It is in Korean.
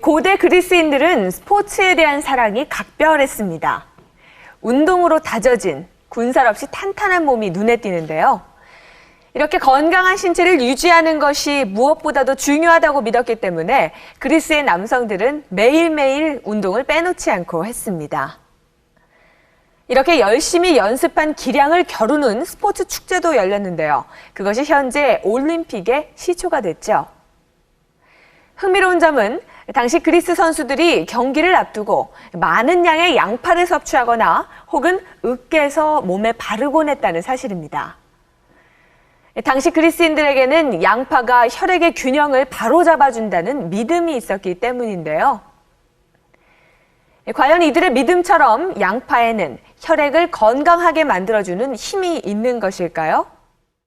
고대 그리스인들은 스포츠에 대한 사랑이 각별했습니다. 운동으로 다져진 군살 없이 탄탄한 몸이 눈에 띄는데요. 이렇게 건강한 신체를 유지하는 것이 무엇보다도 중요하다고 믿었기 때문에 그리스의 남성들은 매일매일 운동을 빼놓지 않고 했습니다. 이렇게 열심히 연습한 기량을 겨루는 스포츠 축제도 열렸는데요. 그것이 현재 올림픽의 시초가 됐죠. 흥미로운 점은 당시 그리스 선수들이 경기를 앞두고 많은 양의 양파를 섭취하거나 혹은 으깨서 몸에 바르곤 했다는 사실입니다. 당시 그리스인들에게는 양파가 혈액의 균형을 바로잡아준다는 믿음이 있었기 때문인데요. 과연 이들의 믿음처럼 양파에는 혈액을 건강하게 만들어주는 힘이 있는 것일까요?